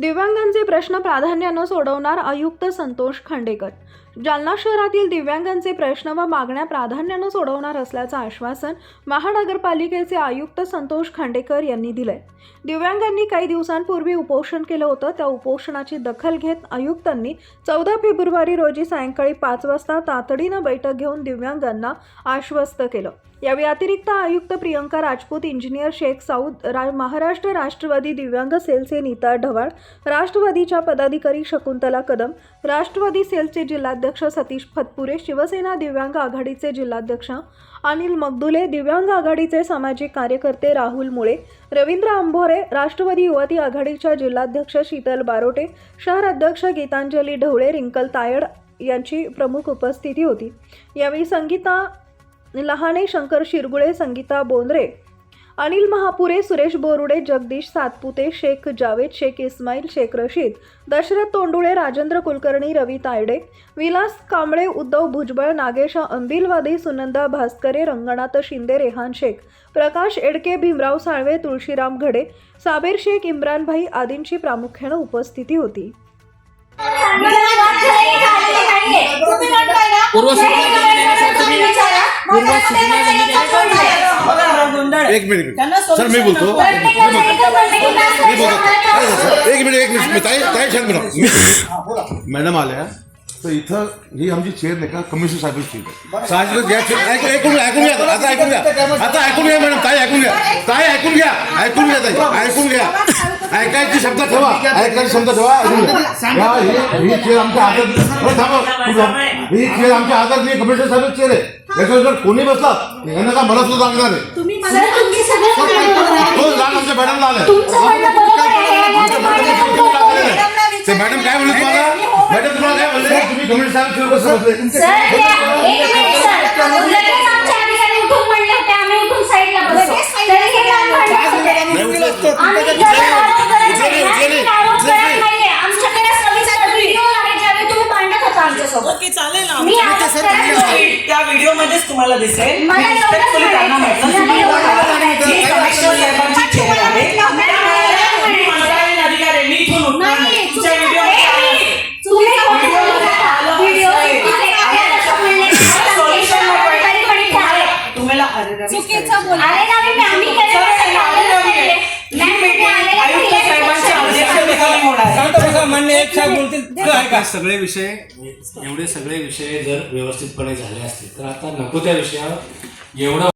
दिव्यांगांचे प्रश्न प्राधान्यानं सोडवणार आयुक्त संतोष खांडेकर. जालना शहरातील दिव्यांगांचे प्रश्न व मागण्या प्राधान्यानं सोडवणार असल्याचं आश्वासन महानगरपालिकेचे आयुक्त संतोष खांडेकर यांनी दिलंय. दिव्यांगांनी काही दिवसांपूर्वी उपोषण केलं होतं. त्या उपोषणाची दखल घेत आयुक्तांनी चौदा फेब्रुवारी रोजी सायंकाळी पाच वाजता तातडीनं बैठक घेऊन दिव्यांगांना आश्वस्त केलं. यावेळी अतिरिक्त आयुक्त प्रियंका राजपूत इंजिनियर शेख साऊद रा महाराष्ट्र राष्ट्रवादी दिव्यांग सेलचे नीता ढवाळ राष्ट्रवादीच्या पदाधिकारी शकुंतला कदम राष्ट्रवादी सेलचे जिल्हाध्यक्ष सतीश फतपुरे शिवसेना दिव्यांग आघाडीचे जिल्हाध्यक्ष अनिल मगदुले दिव्यांग आघाडीचे सामाजिक कार्यकर्ते राहुल मुळे रवींद्र आंभोरे राष्ट्रवादी युवती आघाडीच्या जिल्हाध्यक्ष शीतल बारोटे शहर अध्यक्ष गीतांजली ढवळे रिंकल तायड यांची प्रमुख उपस्थिती होती. यावेळी संगीता लहाने शंकर शिरगुळे संगीता बोंद्रे अनिल महापुरे सुरेश बोरुडे जगदीश सातपुते शेख जावेद शेख इस्माईल शेख रशीद दशरथ तोंडुळे राजेंद्र कुलकर्णी रवी तायडे विलास कांबळे उद्धव भुजबळ नागेश अंबिलवादी सुनंदा भास्करे रंगनाथ शिंदे रेहान शेख प्रकाश एडके भीमराव साळवे तुळशीराम घडे साबेर शेख इम्रानभाई आदींची प्रामुख्यानं उपस्थिती होती. पूर्व एक मिनिट सर मी बोलतो मी बोलतो काय झालं, सर? एक मिनिट एक मिनिट मी ताई ताई शांत मॅडम आल्या तर इथं ही आमची चेअर नाही का? कमिशनर साहेब चेअर साहजिकच घ्या चेअर ऐकून ऐकून घ्या ऐकून घ्या. आता ऐकून घ्या. आता ऐकून घ्या मॅडम ताई ऐकून घ्या. ताई ऐकून घ्या. ऐकून घ्या ताई ऐकून घ्या. ऐकायची शब्द ठेवा ऐकायची शब्द ठेवा ऐकून घ्या. या, ही ही चेअर आमच्या हातात बरं, थांबा थांबा. ही चेअर आमच्या हातात नाही कमिशनर साहेब चेअर आहे. याच्यावर जर कोणी बसला यांना का मला सुद्धा सांगणार आहे? तुम्ही मला तुम्ही सगळं सांगितलं. तो लहान आमच्या मॅडमला आलाय. तुमचं म्हणणं बरोबर आहे. आहे? ते मॅडम काय म्हणले तुम्हाला मॅडम तुम्हाला काय म्हणले तुम्ही कमिटी साहेब ठेवू कसं बसले सर हे- एक मिनिट सर लगेच आमचे अधिकारी उठून म्हणले होते आम्ही उठून साईडला बसलो तरी हे काय म्हणले होते? आम्ही त्याला आरोप करत नाही. आम्ही आरोप करत नाहीये. आमच्याकडे सविस्तर व्हिडिओ आहे ज्यावेळी तुम्ही भांडत होता आमच्यासोबत ओके चालेल ना मी आरोप करत नाही. त्या व्हिडिओ मध्येच तुम्हाला दिसेल मला एवढंच Respectfully त्यांना म्हणायचं. म्हटलं, मला एवढंच तुम्ही म्हणायचं. ही कमिशनर साहेबांची शांत बसा मान्य एक बोलतील आता सगळे विषय एवढे सगळे विषय जर व्यवस्थितपणे झाले असतील तर आता नको त्या विषयावर. एवढं